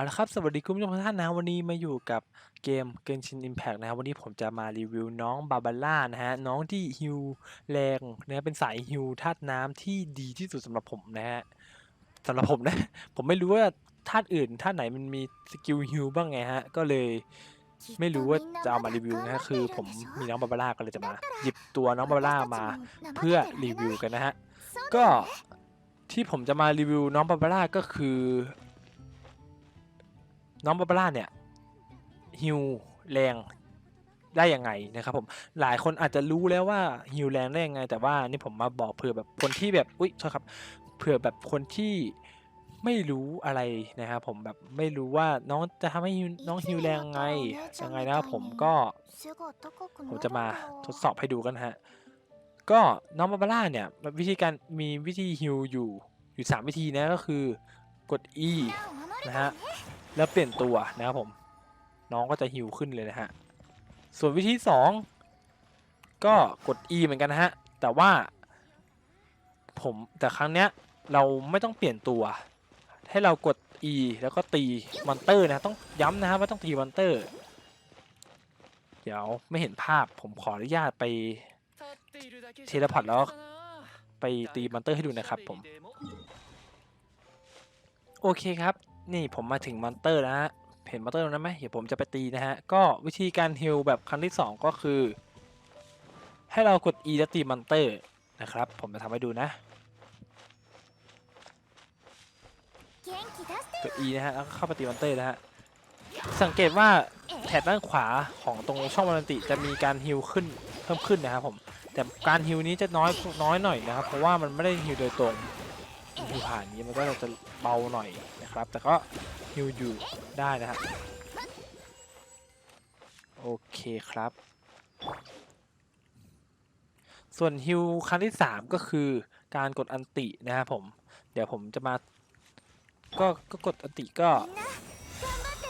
เอาละครับ สวัสดีคุณผู้ชมทุกท่านนะวันนี้มาอยู่กับเกม Genshin Impact นะครับวันนี้ผมจะมารีวิวน้องบาบาร่านะฮะน้องที่ฮิวแรงนะเป็นสายฮิวธาตุน้ำที่ดีที่สุดสำหรับผมนะฮะสำหรับผมนะ ผมไม่รู้ว่าธาตุอื่นธาตุไหนมันมีสกิลฮิวบ้างไงฮะ ก็เลยไม่รู้ว่าจะเอามารีวิวนะฮะคือผมมีน้องบาบาร่าก็เลยจะมาหยิบตัวน้องบาบาร่ามาเพื่อรีวิวกันนะฮะก็ที่ผมจะมารีวิวน้องบาบาร่าก็คือ น้องบาบาร่าเนี่ยฮิวแรงได้ยังไงนะครับผมหลายคนอาจจะรู้แล้วว่าฮิวแรงได้ยังไง แต่ว่านี่ผมมาบอกเผื่อแบบคนที่แบบอุ้ยโทษครับเผื่อแบบคนที่ไม่รู้อะไรนะครับผมแบบไม่รู้ว่าน้องจะทำให้น้องฮิวแรงไงยังไงนะครับผมก็ผมจะมาทดสอบให้ดูกันฮะก็น้องบาบาร่าเนี่ยวิธีการมีวิธีฮิวอยู่อยู่สามวิธีนะก็คือกด E นะฮะ แล้วเปลี่ยนตัวนะครับผม น้องก็จะฮิวขึ้นเลยนะฮะ ส่วนวิธีสองก็กด E เหมือนกันนะฮะ แต่ว่าผมแต่ครั้งเนี้ยเราไม่ต้องเปลี่ยนตัว ให้เรากด E แล้วก็ตีมอนเตอร์นะต้องย้ำนะครับว่าต้องตีมอนเตอร์ เดี๋ยวไม่เห็นภาพผมขออนุญาตไปเทเลพอร์ตแล้วไปตีมอนเตอร์ให้ดูนะครับผม โอเคครับ นี่ผมมาถึงมอนเตอร์แล้วฮะ เห็นมอนเตอร์ตรงนั้นไหมเดี๋ยวผมจะไปตีนะฮะ ก็วิธีการฮิลแบบครั้งที่ 2 ก็คือ ให้เรากด E แล้วตีมอนเตอร์นะครับ ผมจะทำให้ดูนะ กด E นะฮะ แล้วก็เข้าไปตีมอนเตอร์นะฮะ สังเกตว่าแถบด้านขวาของตรงช่องมันติจะมีการฮิลขึ้นเพิ่มขึ้นนะครับผม แต่การฮิลนี้จะน้อยน้อยหน่อยนะครับ เพราะว่ามันไม่ได้ฮิลโดยตรงฮิลผ่านนี้มันก็จะเบาหน่อย นะครับ แต่ก็ฮิลอยู่ได้นะฮะโอเคครับ ส่วนฮิลครั้งที่ 3 ก็คือการกดอันตินะครับผม เดี๋ยวผมจะมา ก็ก็กดอันติก็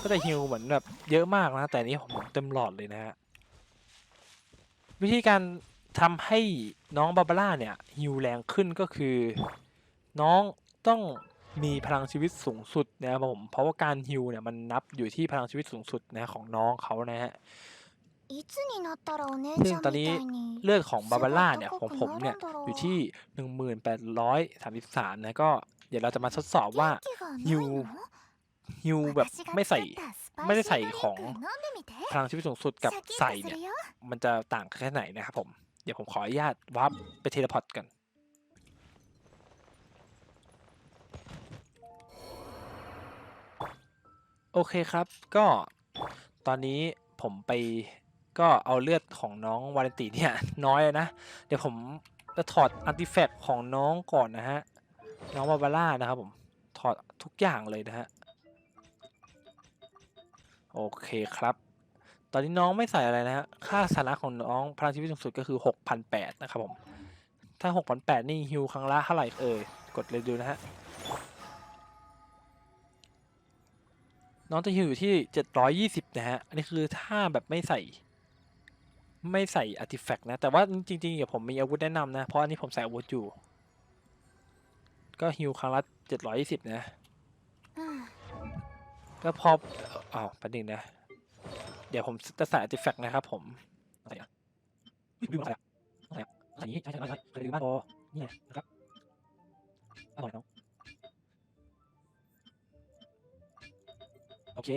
ก็จะฮิลเหมือนแบบเยอะมากนะ แต่นนี้ผมเต็มหลอดเลยนะฮะ วิธีการทำให้น้องบาบาร่าเนี่ยฮิวแรงขึ้นก็คือ น้องต้อง มีพลังชีวิตสูงสุดนะครับผมเพราะว่าการฮิวเนี่ยมันนับอยู่ที่พลังชีวิตสูงสุดนะของน้องเขานะฮะซึ่งตอนนี้เลือดของบาบาร่าเนี่ยของผมเนี่ยอยู่ที่ 1833นะก็เดี๋ยวเราจะมาทดสอบว่าฮิวฮิวแบแบบบไม่ไม่ใส่ใส่ไม่ได้ใส่ของพลังชีวิตสูงสุดกับใส่เนี่ยมันจะต่างกันแค่ไหนนะครับผม เดี๋ยวผมขออนุญาตวาร์ปไปเทเลพอร์ตกัน โอเคครับ ก็ตอนนี้ผมไปก็เอาเลือดของน้องวาเลนติเนี่ย น้อยนะ เดี๋ยวผมจะถอดอาร์ติแฟกของน้องก่อนนะฮะ น้องบาบาร่านะครับผม ถอดทุกอย่างเลยนะฮะ โอเคครับ ตอนนี้น้องไม่ใส่อะไรนะฮะ ค่าสานะของน้องพลังชีวิตสูงสุดก็คือ 6,800 นะครับผม ถ้า 6,800 นี่ฮิวครั้งละเท่าไหร่เอ่ย กดเลยดูนะฮะ น้องจะฮิวอยู่ที่720นะฮะ อันนี้คือถ้าแบบไม่ใส่ ไม่ใส่อาร์ติแฟกต์นะ แต่ว่าจริงๆเดี๋ยวผมมีอาวุธแนะนำนะ เพราะอันนี้ผมใส่อาวุธอยู่ ก็ฮิวครั้งละ720นะ ก็พออ้าวแป๊บนึงนะ เดี๋ยวผมจะใส่อาร์ติแฟกต์นะครับผมอะไรอะลืมอะไรอะอะไรอะอะไรอย่างนี้ใช่ใช่ใช่ใช่ลืมมากพอนี่นะครับอร่อยเนาะ โอเค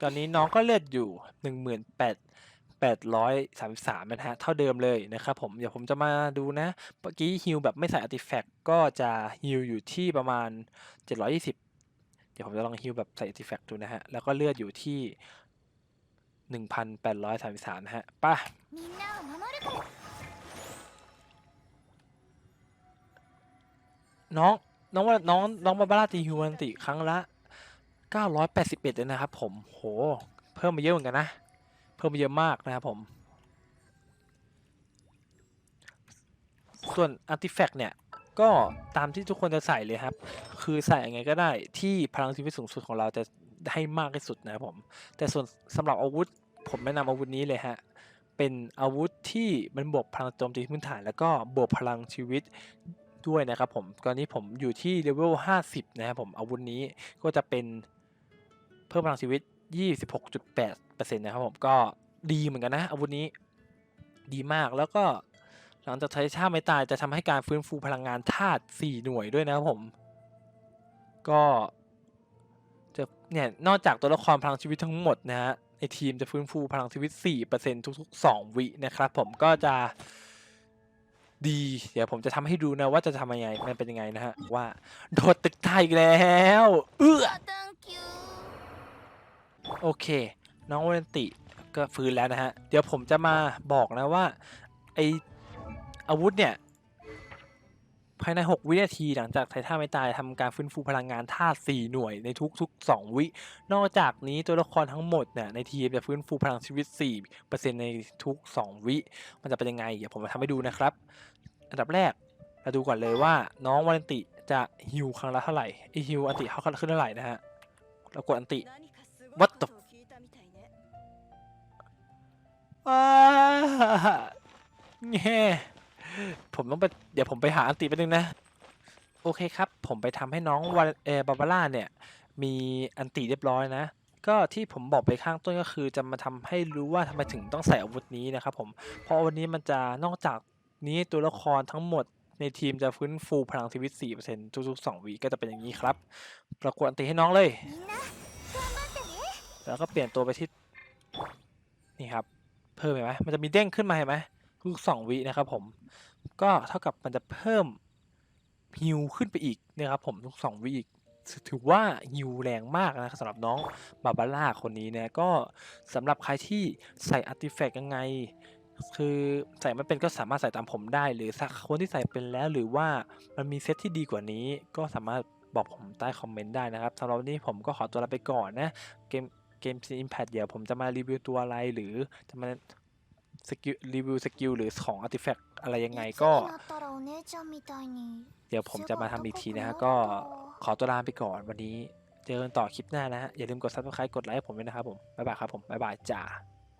ตอนนี้น้องก็เลือดอยู่หนึ่งหมื่นแปดแปดร้อยสามสิบสามนะฮะ เท่าเดิมเลยนะครับผม เดี๋ยวผมจะมาดูนะ เมื่อกี้ฮิลแบบไม่ใส่อาร์ติแฟกต์ก็จะฮิลอยู่ที่ประมาณเจ็ดร้อยยี่สิบเดี๋ยวผมจะลองฮิลแบบใส่ artifact ดูนะฮะ แล้วก็เลือดอยู่ที่1,833นะฮะป่ะน้อง น้องว่าน้อง น้องบาบาร่าตีฮิวอันติครั้งละ 981เลยนะครับผม โห เพิ่มมาเยอะเหมือนกันนะ เพิ่มมาเยอะมากนะครับผม ส่วน artifact เนี่ย ก็ตามที่ทุกคนจะใส่เลยครับ คือใส่ยังไงก็ได้ที่พลังชีวิตสูงสุดของเราจะให้มากที่สุดนะครับผม แต่ส่วนสำหรับอาวุธ ผมแนะนำอาวุธนี้เลยฮะ เป็นอาวุธที่มันบวกพลังโจมตีพื้นฐาน แล้วก็บวกพลังชีวิตด้วยนะครับผมตอนนี้ผมอยู่ที่เลเวล 50 นะครับผมอาวุธนี้ก็จะเป็น เพิ่มพลังชีวิต 26.8%นะครับผมก็ดีเหมือนกันนะ อาวุธนี้ดีมากแล้วก็หลังจากใช้ท่าไม่ตายจะทำให้การฟื้นฟูพลังงานธาตุ4หน่วยด้วยนะครับผม ก็จะเนี่ยนอกจากตัวละครพลังชีวิตทั้งหมดนะฮะในทีมจะฟื้นฟูพลังชีวิต 4%ทุก ๆ 2 วินะครับผมก็จะดี เดี๋ยวผมจะทำให้ดูนะว่าจะทำยังไงมันเป็นยังไงนะฮะว่าโดดตึกตายอีกแล้ว เอื้อ โอเค น้องโอเรนติก็ฟื้นแล้วนะฮะ เดี๋ยวผมจะมาบอกนะว่าไออาวุธเนี่ย ภายใน 6 วินาทีหลังจากไทท่าไม่ตายทำการฟื้นฟูพลังงานธาตุ4หน่วยในทุกๆ 2 วิ นอกจากนี้ตัวละครทั้งหมดเนี่ยในทีมจะฟื้นฟูพลังชีวิต 4%ในทุก 2 วิ มันจะเป็นยังไง เดี๋ยวผมจะทำให้ดูนะครับ อันดับแรกเราดูก่อนเลยว่าน้องวาเลนติจะฮิวครั้งละเท่าไหร่ไอฮิวอันติเขาขึ้นเท่าไหร่นะฮะเรากดอันติ What the ว้าแง่ผมต้องไป เดี๋ยวผมไปหาอันติไปบนึงนะ โอเคครับ ผมไปทำให้น้องวาเออบาบาร่าเนี่ย มีอันติเรียบร้อยนะ ก็ที่ผมบอกไปข้างต้นก็คือจะมาทำให้รู้ว่าทำไมถึงต้องใส่อาวุธนี้นะครับผม เพราะวันนี้มันจะนอกจากนี้ตัวละครทั้งหมดในทีมจะฟื้นฟูพลังชีวิต 4%ทุกๆ2วิก็จะเป็นอย่างนี้ครับ ประกวดอันติให้น้องเลย แล้วก็เปลี่ยนตัวไปที่นี่ครับ เพิ่มเห็นไหมมันจะมีเด้งขึ้นมาเห็นไหมทุกสองวินะครับผม ก็เท่ากับมันจะเพิ่มฮิวขึ้นไปอีกนะครับผมทุกสองวิอีกถือว่าฮิวแรงมากนะครับสำหรับน้องบาบาร่าคนนี้นี่ยก็สำหรับใครที่ใส่อาร์ติแฟกต์ยังไง คือใส่ไม่เป็นก็สามารถใส่ตามผมได้ หรือสักคนที่ใส่เป็นแล้วหรือว่ามันมีเซตที่ดีกว่านี้ ก็สามารถบอกผมใต้คอมเมนต์ได้นะครับสำหรับวันนี้ผมก็ขอตัวลาไปก่อนนะเกม เกมซีอิมแพดเดี๋ยวผมจะมารีวิวตัวอะไรหรือจะมาสกิลรีวิวสกิลหรือของอาร์ติแฟกต์อะไรยังไงก็ เดี๋ยวผมจะมาทำอีกทีนะฮะ ก็ขอตัวลาไปก่อนวันนี้ เจอกันต่อคลิปหน้านะฮะ อย่าลืมกด subscribe กดไลค์ให้ผมด้วยนะครับผม บ๊ายบายครับผม บ๊ายบายจ้า